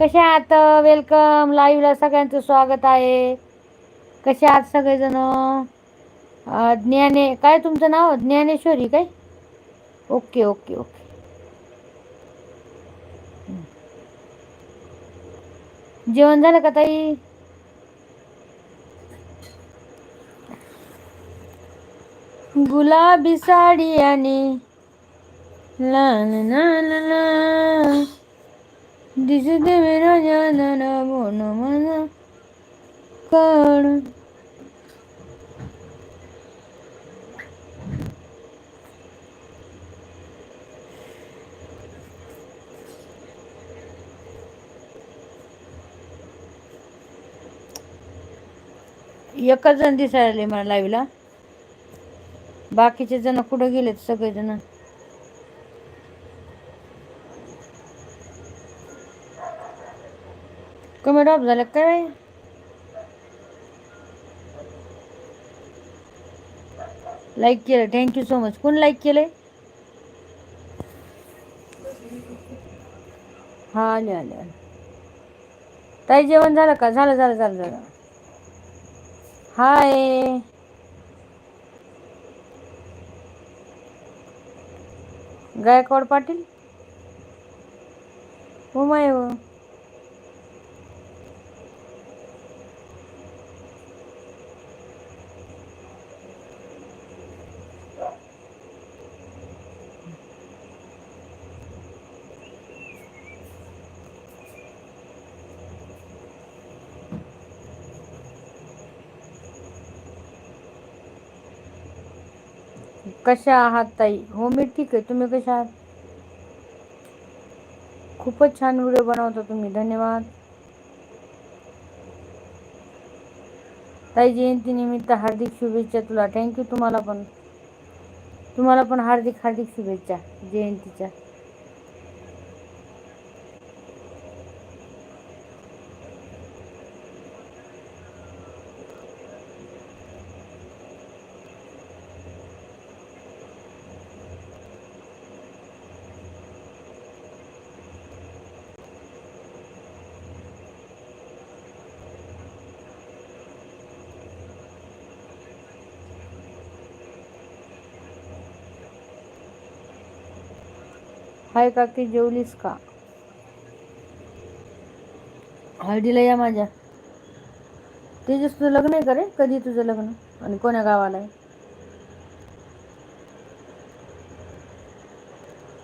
कसे आहात वेलकम लाईव्हला सगळ्यांचं स्वागत आहे. कसे आहात सगळेजण ज्ञाने काय तुमचं नाव? ज्ञानेश्वरी काय? Okay okay okay. जेवण झालं का ताई? गुलाबी साडी आणि ला ला ला ला ला दिसते मेरा जाना बोन मला कण एकच जण दिसायले मला लाईव्हला बाकीचे जण कुठं गेलेत सगळेजण? ड्रॉप झालं काय? लाईक केलं थँक्यू सो मच कोण लाईक केलंय? हा आले आले आले. ताई जेवण झालं का? झालं झालं झालं झालं. हाय. गायकवाड पाटील? हो. माय कशा आहात ताई? हो मी ठीक आहे. तुम्ही कशा आहात? खूपच छान व्हिडिओ बनवता तुम्ही. धन्यवाद. ताई जयंती निमित्त हार्दिक शुभेच्छा तुला. थँक्यू तुम्हाला पण. तुम्हाला पण हार्दिक हार्दिक शुभेच्छा जयंतीच्या. हाय काकी जेवलीस का? हळदीला या माझ्या. तेजस तुझं लग्न आहे का रे? कधी तुझं लग्न? आणि कोण्या गावाला आहे?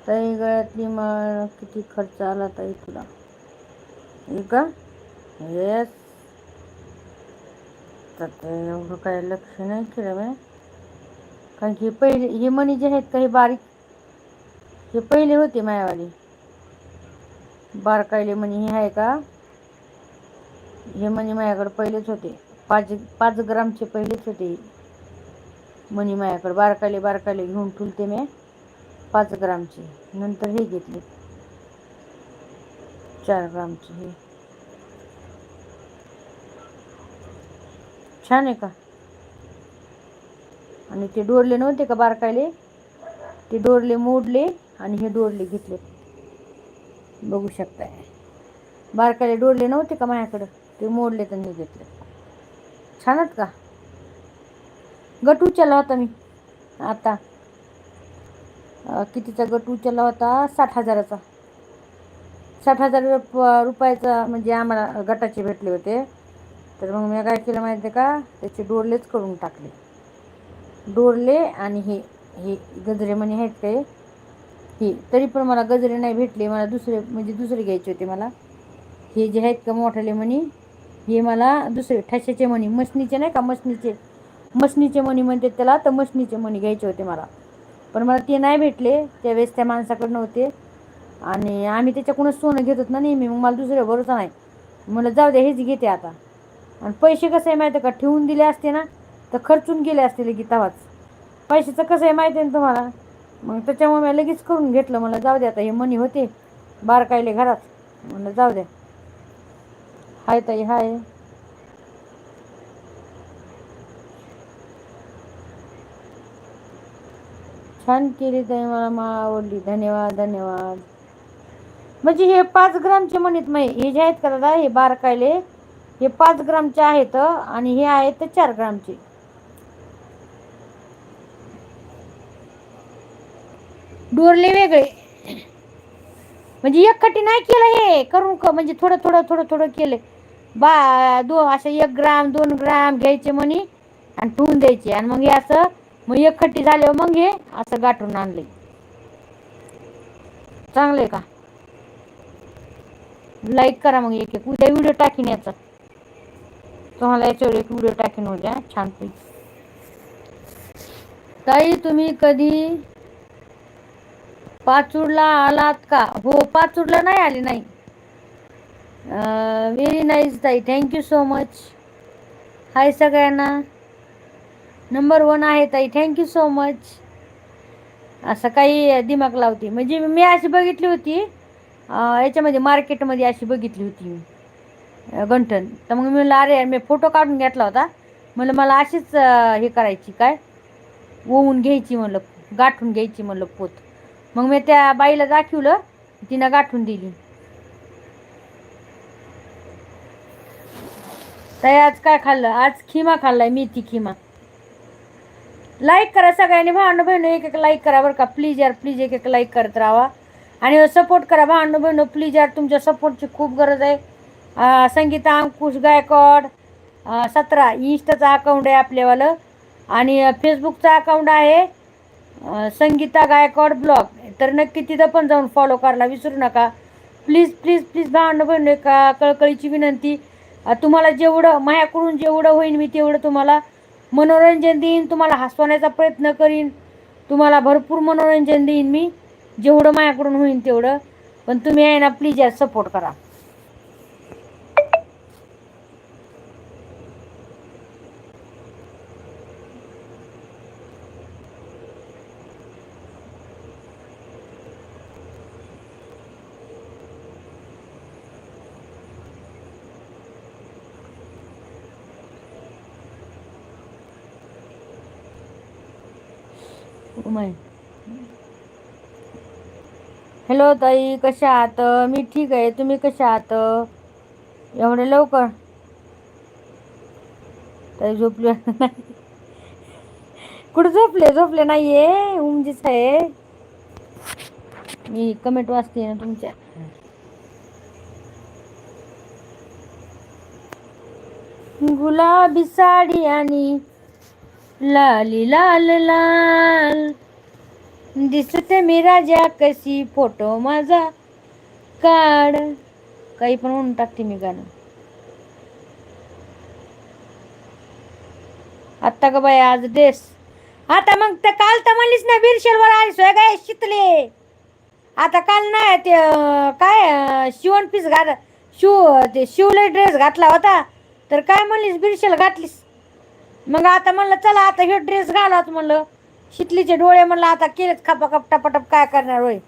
ताई गळ्यातली माळ किती खर्च आला ताई तुला? का? येस. तर ते एवढं काय लक्ष नाही केलं मी कारण की पहिले हे मणी जे आहेत काही बारीक हे पहिले होते मायावाली. बारकायले म्हणे हे आहे का? हे म्हणे मायाकडे पहिलेच होते. पाच पाच ग्रामचे पहिलेच होते. म्हणे मायाकडे बारकायले बारकायले घेऊन ठुलते मी पाच ग्रामचे. नंतर हे घेतले. चार ग्रामचे हे. छान आहे का? आणि ते डोरले नव्हते का बारकायले ते डोरले मोडले. आणि हे डोरले घेतले. बघू शकताय. बारकाले डोरले नव्हते का माझ्याकडं? ते मोडले तर हे घेतले. छानच का? गट उचलला होता मी. आता कितीचा गट उचलला होता? साठ हजाराचा. साठ हजार रुप- रुपयाचा म्हणजे आम्हाला गटाचे भेटले होते. तर मग मी काय केलं माहिती आहे का? त्याचे डोरलेच करून टाकले. डोरले आणि हे हे गजरे म्हणे आहेत ते. ही तरी पण मला गजरे नाही भेटले मला दुसरे म्हणजे दुसरे घ्यायचे होते मला. हे जे आहेत का मोठाले मणी हे मला दुसरे ठशाचे मणी मसनीचे नाही का मशनीचे मशनीचे मणी म्हणतात त्याला तर मसनीचे मणी घ्यायचे होते मला. पण मला ते नाही भेटले त्यावेळेस त्या माणसाकडे नव्हते. आणि आम्ही त्याच्याकडूनच सोनं घेत होत ना नेहमी मग मला दुसऱ्या भरोसा नाही. मला जाऊ द्या हेच घेते आता. आणि पैसे कसं आहे माहिती आहे का? ठेवून दिले असते ना तर खर्चून गेले असते लगेच तवाच पैशाचं कसं आहे माहिती आहे ना तुम्हाला? मग त्याच्यामुळे मी लगेच करून घेतलं. मला जाऊ द्या आता हे मनी होते. बारकायले घरात. म्हणलं जाऊ द्या हाय ताई हाय. छान केली ताई मला मा आवडली. धन्यवाद धन्यवाद. म्हणजे हे पाच ग्रामचे म्हणत नाही हे जे आहेत का दादा हे बारकायले हे पाच ग्रामचे आहेत आणि हे आहेत चार ग्रामचे. डोरले वेगळे. म्हणजे एकखटी नाही केलं हे करून म्हणजे थोडं थोडं थोडं थोडं केलं. बा दो असं एक ग्राम दोन ग्राम घ्यायचे म्हणे आणि ठेवून द्यायचे. आणि मग हे असं मग एकखटी झाल्यावर मग हे असं गाठून आणले. चांगले का? लाईक करा मग एक एक. उद्या व्हिडिओ टाकीन याचा. तुम्हाला याच्यावर एक व्हिडिओ टाकीन उद्या. छानपैकी. ताई तुम्ही कधी पाचूरला आलात का? हो पाचूडला नाही आले नाही. व्हेरी नाईस ताई thank you so much hi सगळ्यांना. नंबर वन आहे ताई थँक्यू सो मच असं काही दिमाग लावते. म्हणजे मी अशी बघितली होती याच्यामध्ये मार्केटमध्ये अशी बघितली होती मी गंठन. तर मग मी म्हणलं अरे मी फोटो काढून घेतला होता. म्हणलं मला अशीच हे करायची काय? ओवून घ्यायची म्हणलं गाठून घ्यायची म्हणलं पोत. मग मी त्या बाईला दाखवलं तिनं गाठून दिली. ताई आज काय खाल्लं? आज खिमा खाल्लाय मेथी खिमा. लाईक करा सगळ्यांनी भांडू बहिणं एक एक लाईक करा बरं का. प्लीज यार प्लीज एक एक लाईक करत राहा. आणि सपोर्ट करा भांडू बहिणं प्लीज यार तुमच्या सपोर्टची खूप गरज आहे. संगीता अंकुश गायकवाड सतरा इंस्टाचं अकाउंट आहे आपल्यावालं. आणि फेसबुकचं अकाउंट आहे संगीता गायकवाड ब्लॉग तर नक्की तिथं पण जाऊन फॉलो करायला विसरू नका. प्लीज प्लीज प्लीज भावनं बहिण एका कळकळीची विनंती. तुम्हाला जेवढं माझ्याकडून जेवढं होईल मी तेवढं तुम्हाला मनोरंजन देईन. तुम्हाला हसवण्याचा प्रयत्न करीन. तुम्हाला भरपूर मनोरंजन देईन मी. जेवढं माझ्याकडून होईन तेवढं. पण तुम्ही आहे ना प्लीज यात सपोर्ट करा. हॅलो ताई कशा आहात? मी ठीक आहे. तुम्ही कशा आहात? एवढे लवकर? ताई झोपले कुठं झोपले? झोपले नाहीये. उमजीच आहे. मी कमेंट वाचते ना तुमच्या. गुलाबी साडी आणि लाली लाल लाल. दिसते मी राजा कशी फोटो माझा काढ. काही पण म्हणून टाकते मी गाणं. आत्ता का बाई आज ड्रेस आता मग तर काल तर म्हणलीस ना बिरशेलवर आली सोय काय शिकले आता काल नाही ते काय शिवण पीस घात शिव ते शिवले ड्रेस घातला होता. तर काय म्हणलीस बिरशेल घातलीस? मग आता म्हणलं चला आता हे ड्रेस घालात म्हणलं शितलीचे डोळे म्हणलं आता केलेत खपा खप टपाटप काय करणार होय?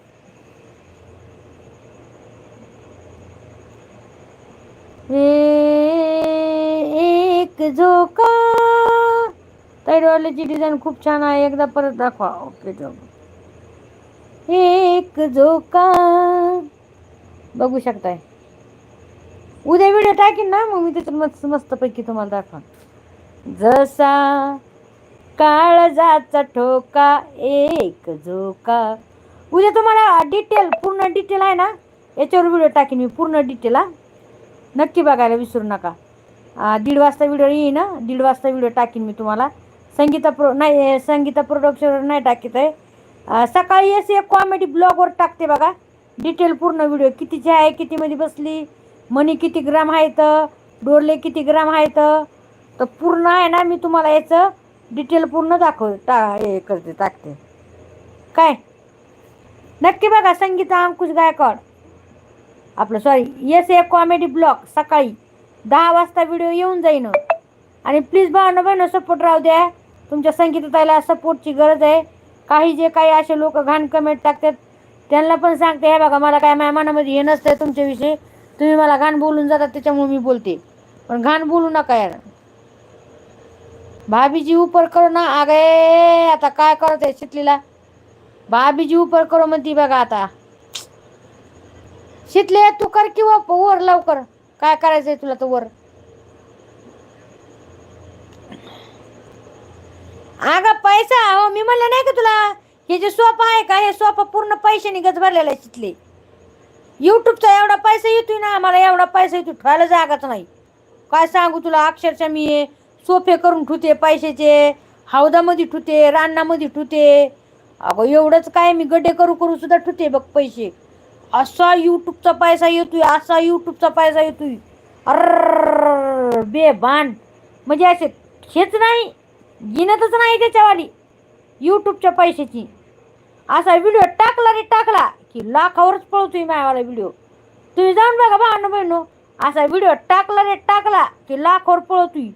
एक झोका. तैरवाल्याची डिझाईन खूप छान आहे. एकदा परत दाखवा. ओके झोका एक झोका. बघू शकताय. उद्या व्हिडिओ टाकीन ना मग मी त्याच्यात मस्त मस्तपैकी तुम्हाला दाखवा जसा काळजाचा ठोका एक झोका. उद्या तुम्हाला डिटेल पूर्ण डिटेल आहे ना? याच्यावर व्हिडिओ टाकीन मी पूर्ण डिटेल हा. नक्की बघायला विसरू नका. दीड वाजता व्हिडिओ येईन ना दीड वाजता व्हिडिओ टाकीन मी तुम्हाला. संगीता प्रो नाही संगीता प्रोडक्शनवर नाही टाकीत आहे. सकाळी असे एक कॉमेडी ब्लॉगवर टाकते बघा. डिटेल पूर्ण व्हिडिओ कितीची आहे कितीमध्ये बसली? मनी किती ग्राम आहेत? डोरले किती ग्राम आहेत? तर पूर्ण आहे ना मी तुम्हाला याचं डिटेल पूर्ण दाखव टा हे करते टाकते. काय? नक्की बघा संगीता अंकुश गायकवाड. आपलं sorry yes a comedy blog सकाळी. दहा वाजता व्हिडिओ येऊन जाईन. आणि प्लीज भावना बहिणं सपोर्ट राहू द्या. तुमच्या संगीतताईला सपोर्टची गरज आहे. काही जे काही असे लोक घाण कमेंट टाकतात त्यांना पण सांगते हे बघा मला काय माझ्या मनामध्ये हे नसतं तुमच्याविषयी. तुम्ही मला घाण बोलून जातात त्याच्यामुळे मी बोलते. पण घाण बोलू नका यार. भाभीजी उपर करो ना आगे आता काय करत आहे शितलीला? भाभीजी उपर करो म्हणती बघा आता. शितले तू कर किंवा वर लवकर. काय करायचंय तुला तर वर? अग पैसा हो मी म्हणलं नाही का तुला? हे जे सोफा आहे का हे सोफा पूर्ण पैशाने गज भरलेला आहे शितले. युट्यूबचा एवढा पैसा येतोय ना मला एवढा पैसा येतो ठेवायला जागाच नाही. काय सांगू तुला अक्षरशः मी हे सोफे करून ठुते पैशाचे हौदामध्ये ठुते रानामध्ये ठुते अगं एवढंच काय मी गड्डे करू करू सुद्धा ठुते बघ पैसे. असा यूट्यूबचा पैसा येतोय असा यूट्यूबचा पैसा येतोय. अर बेभान. म्हणजे असे हेच नाही गिनतच नाही त्याच्यावाली यूट्यूबच्या पैशाची. असा व्हिडिओ टाकला रे टाकला की लाखावरच पळतोय मायावाला व्हिडिओ तुम्ही जाऊन बघा भांडण बहिणू असा व्हिडिओ टाकला रे टाकला की लाखावर पळतोय.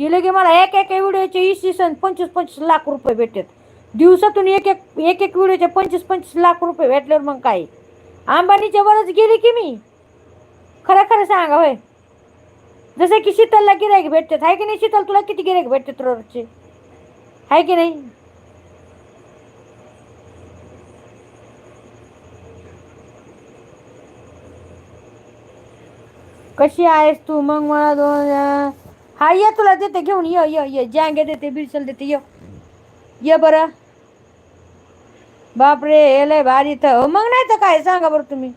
की लगे मला एक एक व्हिडिओचे इसवी सन पंचवीस पंचवीस लाख रुपये भेटतात. दिवसातून एक एक एक एक व्हिडिओचे पंचवीस पंचवीस लाख रुपये भेटल्यावर मग काय? अंबानीच्या वरच गेली की मी? खरं खरं सांगा होय. जसं की शीतलला गिरायक भेटतात. आहे की नाही शीतल तुला किती गिरायक भेटतात रोजचे? आहे की नाही? कशी आहेस तू मग मला दोन हा ये तुला देते घेऊन ये ये ये. जांगे देते बिरसल देते ये. ये बरं. बापरे हे लय भारी तर हो, मग नाही तर काय? सांगा बरं तुम्ही.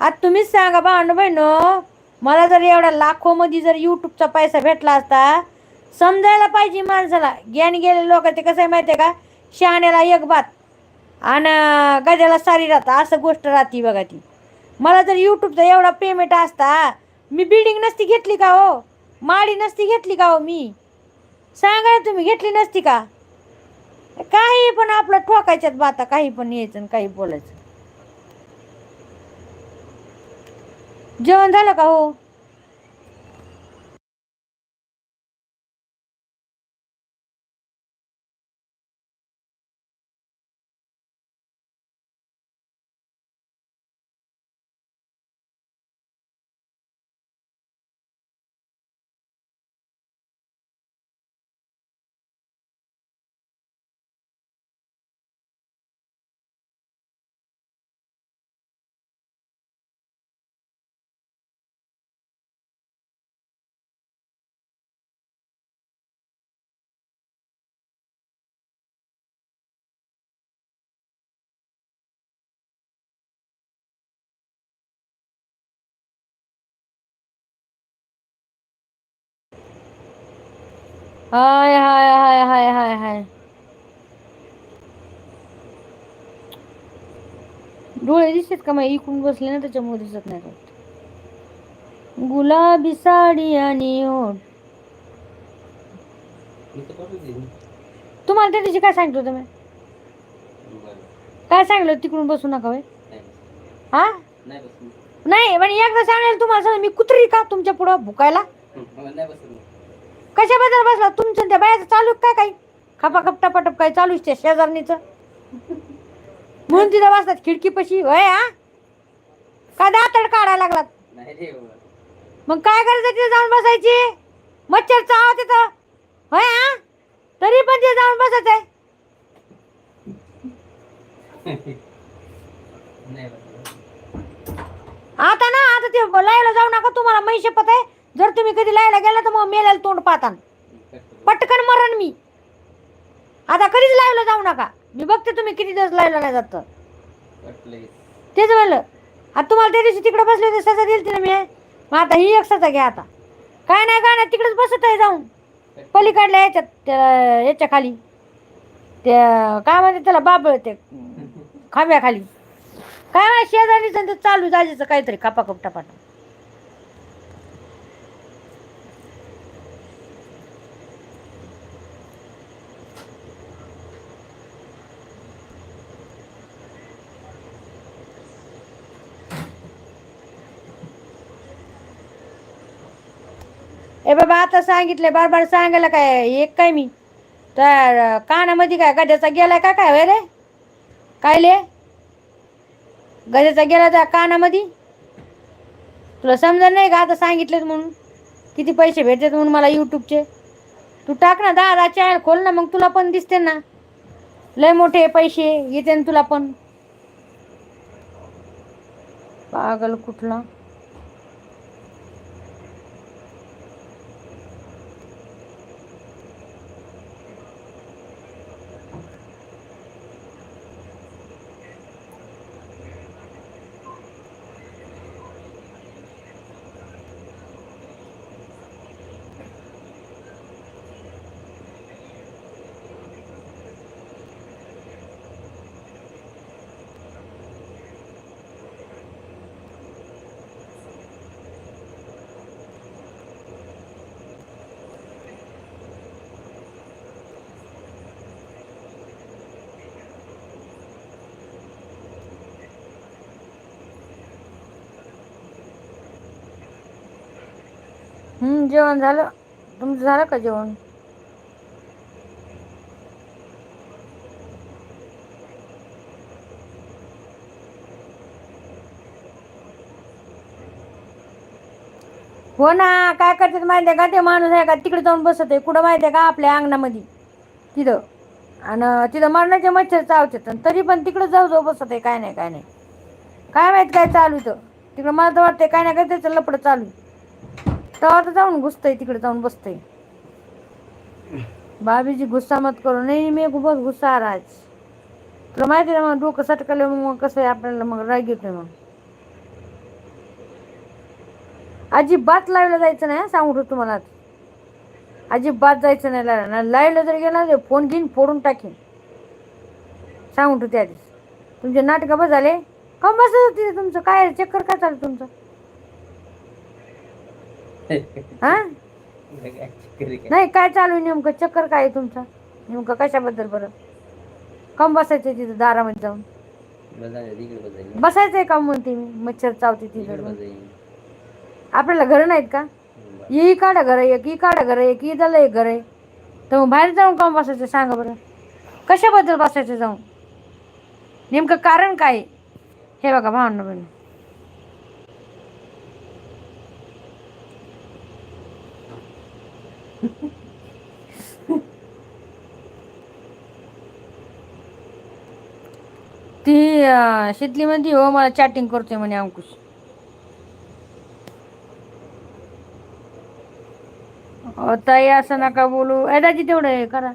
आता तुम्हीच सांगा भांड बहिणो. मला जर एवढ्या लाखोमध्ये जर यूट्यूबचा पैसा भेटला असता समजायला पाहिजे माणसाला. ज्ञान गेले लोक ते कसं आहे माहिती आहे का? शहाण्याला एक बात. आणि गद्याला सारी राहत. असं गोष्ट राहते बघा ती. मला जर यूट्यूबचा एवढा पेमेंट असता मी बिल्डिंग नसती घेतली का हो? माडी नसती घेतली का हो मी? सांगा तुम्ही घेतली नसती का? काही पण आपलं ठोकायच्यात बाता काही पण यायचं आणि काही बोलायचं. जेवण झालं का हो? हाय हाय हाय हाय हाय हाय. डोळे दिसत का मग इकडून बसले ना त्याच्यामुळे दिसत नाही का गुलाबी साडी आणि ओठ तुम्हाला त्या दिवशी काय सांगितलं होतं मी? काय सांगितलं तिकडून बसू नका वय हा? नाही म्हणजे एकदा सांगेल तुम्हाला मी कुत्री का तुमच्या पुढं भुकायला? कशाबद्दल बसला? तुमचं आणि त्या बायाचं चालू आहे काय? काही खपा खप टपाटप काय चालूच त्या शेजारणीचं? म्हणून तिथं बसतात खिडकीपाशी. होय हा? का दातड काढायला लागलात? मग काय करायचं तिथे जाऊन बसायची? मच्छर चावा तिथं. होय हा? तरी पण तिथे जाऊन बसत आहे. आता ना आता ते लायला जाऊ नका तुम्हाला माहिती शपथ आहे. जर तुम्ही कधी लायला गेला तर मग मेल्याला तोंड पाहता. पटकन मरण मी. आता कधीच लायला जाऊ नका. मी बघते तुम्ही किती दिवस लायला नाही जात. तेच म्हणलं. आता तुम्हाला त्या दिवशी तिकडे बसले होते सजा दिली ना मी. मग आता ही एक सजा घ्या आता. काय नाही काय नाही तिकडेच बसत आहे जाऊन. पलीकडल्या याच्यात त्या याच्या खाली. त्या काय म्हणते त्याला बाबळ ते खांब्याखाली. काय माहिती शेजारीचं ते चालू जायचं काहीतरी कापा कप ए बाबा आता सांगितले बार बार सांगायला काय एक काय मी? तर कानामध्ये काय गड्याचा गेला का काय होय रे? काय ले? गड्याचा गेला त्या कानामध्ये? तुला समजा नाही का आता सांगितलेत म्हणून? किती पैसे भेटतात म्हणून मला यूट्यूबचे तू टाक ना दहा दहा चॅनल खोल ना मग तुला पण दिसते ना. लय मोठे पैसे येते ना तुला पण. पागल कुठला? जेवण झालं. तुमचं झालं का जेवण? हो ना काय करतात माहिती आहे का? ते माणूस आहे का? तिकडे जाऊन बसत आहे. कुठं माहिती आहे का? आपल्या अंगणामध्ये. तिथं. आणि तिथं मरणाचे मच्छर चावतात. तरी पण तिकडं जाऊ जाऊ बसत आहे. काय नाही काय नाही. काय माहीत काय चालू इथं? तिकडं मला तर वाटतंय काय नाही काय त्याचं लपडं चालू आहे. तेव्हा तर जाऊन घुसतंय तिकडे जाऊन बसतंय. बाबीजी गुस्सा मत करू नाही मी खूपच गुस्सा आ रहा आज तुला माहिती आहे ना मग डोकं सटकलं मग कसं आहे आपल्याला मग राग येतोय मग. अजिबात लाईव्हला जायचं नाही सांगतो तुम्हाला? अजिबात जायचं नाही लाईव्हला. ना लाईव्हला जर गेला ना फोन घेईन फोडून टाकेन. सांगतो त्या आधीच तुमचे नाटकं बस झाले? का बस होती तुमचं? काय चक्कर काय चालू तुमचं? हा? नाही काय चालू आहे नेमकं? चक्कर काय आहे तुमचं? नेमकं कशाबद्दल बरं? कम बसायचं तिथं दारामध्ये जाऊन? बसायचंय का म्हणते मी मच्छर चावते तिथं आपल्याला घरं नाहीत का? ही काढा घर एक ही काढा घर एक ही झालं एक घर आहे. तर मग बाहेर जाऊन काम बसायचं सांगा बरं? कशाबद्दल बसायचं जाऊन? नेमकं कारण काय आहे? हे बघा भावना बहिणी. ती शितली म्हणती हो मला चॅटिंग करतोय म्हणे अंकुश. ताई असं नका बोलू. ए दाजी तेवढं हे करा.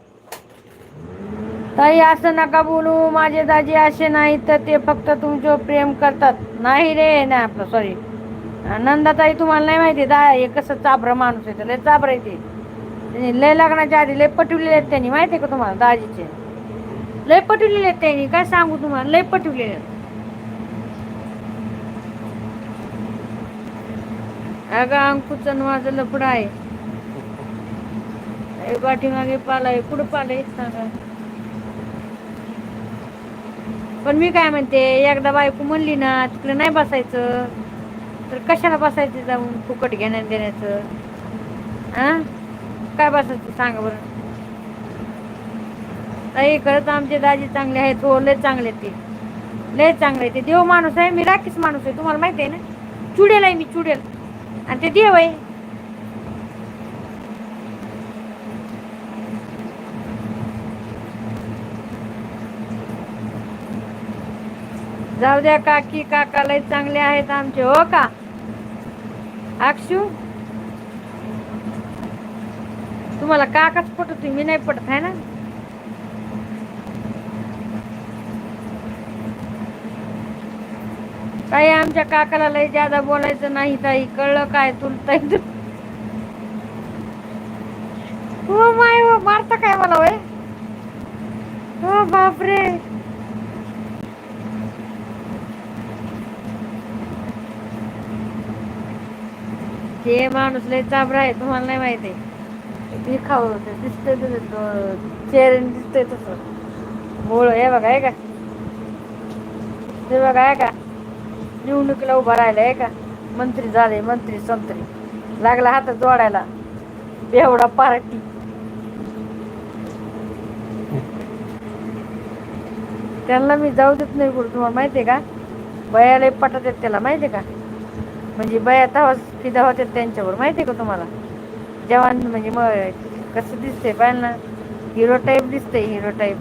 ताई असं नका बोलू. माझे दाजी असे नाहीत तर ते फक्त तुमच्यावर प्रेम करतात. नाही रे नाही आपलं सॉरी नंदाताई तुम्हाला नाही माहिती दा हे कसं चाभरं माणूस आहे लय चाभरं आहे ते. म्हणजे लय लग्नाच्या आधी लय पटवलेले आहेत त्यांनी माहिती आहे का तुम्हाला दाजीचे? लय पटवलेले आहेत त्यांनी काय सांगू तुम्हाला लय पटवलेले आहेत. अगं अंकुचं माझं लफड आहे. पाठीमागे पालाय कुठं पालाय सांगा. पण मी काय म्हणते एकदा बायको म्हणली ना तिकडे नाही बसायचं. तर कशाला बसायचं जाऊन फुकट घेण्यात देण्याचं आ? काय बसायचं सांगा बरं. ताई खरंच आमचे दाजी चांगले आहेत हो लय चांगले ते. लय चांगले ते. देव माणूस आहे मी राखीच माणूस आहे तुम्हाला माहिती आहे ना? चुडेल आहे मी चुडेल. आणि ते देव आहे. जाऊ द्या काकी काका लय चांगले आहेत आमचे हो का? अक्षू? तुम्हाला काकाच पटत मी नाही पटत आहे ना? ताई आमच्या काकाला लय ज्यादा बोलायचं नाही ताई कळलं काय तुला ताई? हो माय हो मारता काय मला वय हो बापरे! ते माणूस लय चाबरा आहे तुम्हाला नाही माहिती. आहे खाऊ दिसतंय तुझं चेहऱ्याने दिसतंय तसं. मूळ हे बघा आहे का? ते बघा आहे का? निवडणुकीला उभा राहिला आहे का? मंत्री झाले मंत्री संत्री. लागला हातात जोडायला. एवढा पार्टी. त्यांना मी जाऊ देत नाही कुठं तुम्हाला माहिती आहे का बयाला पटत आहेत त्याला माहिती आहे का? म्हणजे बया तवाच फिदा होत्यात त्यांच्यावर माहिती आहे का तुम्हाला? जवान म्हणजे मग कसं दिसतंय? पाहिलं ना हिरो टाईप दिसतंय हिरो टाईप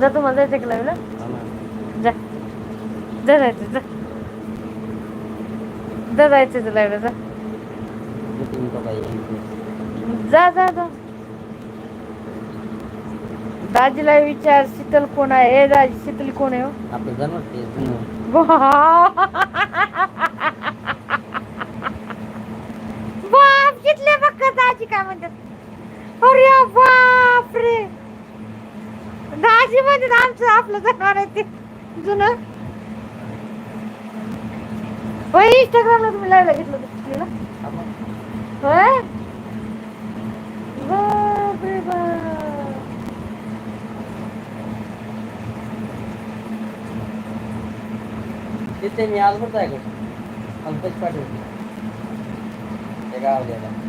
जा तुम्हाला जायचं का लावलं? जा. जा जायचं जा. जा जायचं तुला इकडे जा. जा जा जा. दाजीला विचार शीतल कोण आहे? ए दाजी शीतल कोण आहे हो? आपलं जन्म. ते कितले बघ दाजी काय म्हणतात? अरे बापरे! दाजी म्हणतात आमचं आपलं जनावर आहे ते. जुनं. होय इंस्टाग्रामला तुम्ही लावला घेतलं होतं तिला? होय? बाप बाप. तिथे मी आज बघताय का? पंकज पाटील. ते गाव गेला.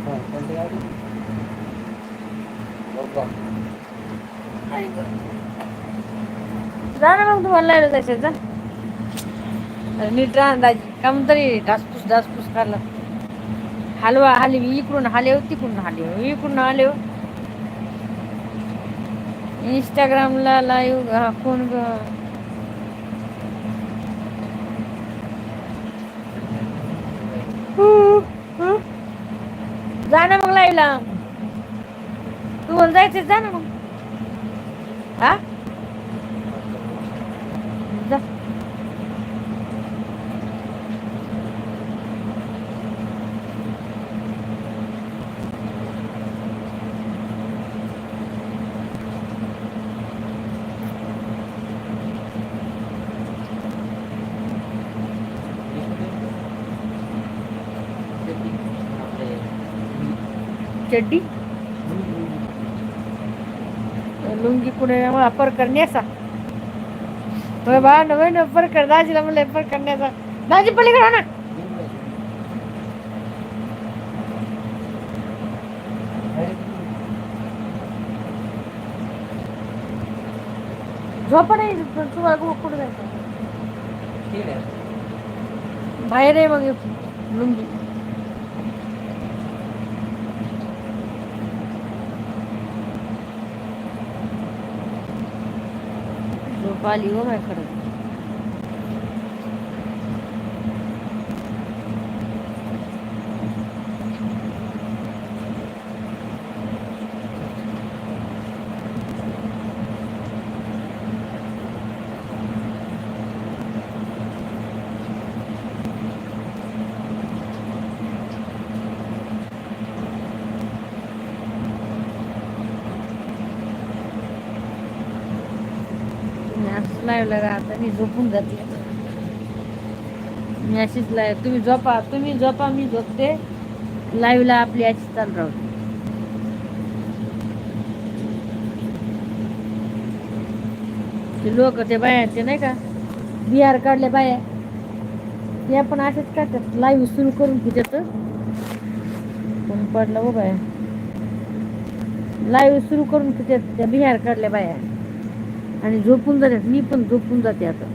जा ना मग तुम्हाला जायचं जा. नीट राहा काम तरी डासपूस डासपूस करला हलवा हलवी. इकडून हालेव तिकडून हलेव. इकडून हालेव. इंस्टाग्रामला लाईव्ह हा कोण राहिला तू ना जायचं जा ना मग. हा जा चड्डी लुंगी कुठे वापर करण्याचा. होय बा नवीन वापर कर दाजीला म्हणलं वापर करण्याचा. दाजी पलीकडे ना झोपा नाही तुम्हाला कुठं जायचं. बाहेर आहे मग लुंगी. झोप आली हो माझ्याकडे लाईव्हला राहता मी झोपून जाते. मी अशीच लाईव्ह तुम्ही झोपा तुम्ही झोपा मी झोपते. लाईव्हला आपली अशी चालू राहू ते लोक ते बाया ते नाही का बिहार काढले बाया ते पण असेच काढतात लाईव्ह सुरू करून की त्याचं कोण पडलं हो बाया लाईव्ह सुरू करून तिच्यात त्या- त्या बिहार काढल्या बाया आणि झोपून जातात मी पण झोपून जाते आता.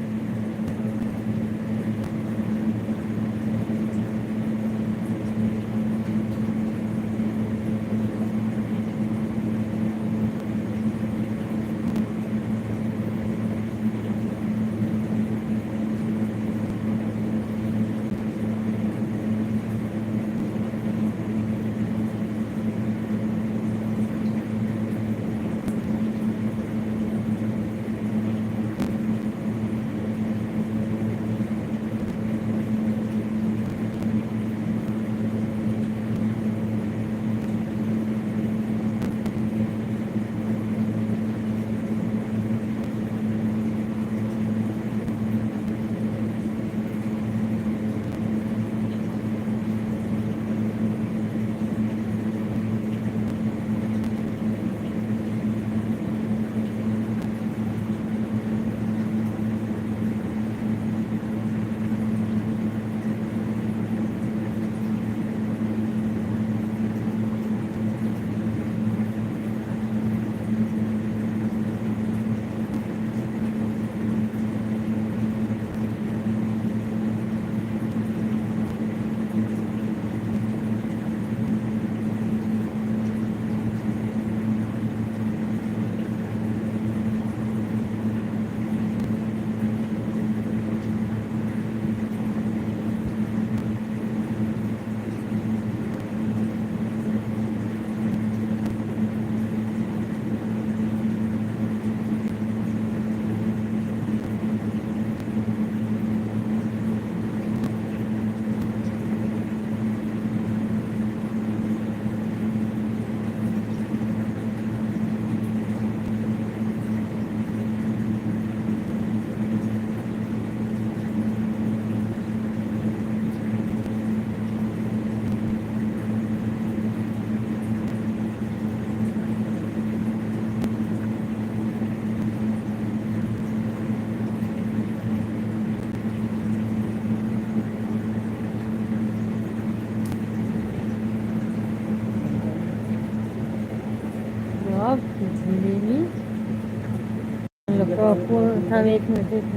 म्हणजे मी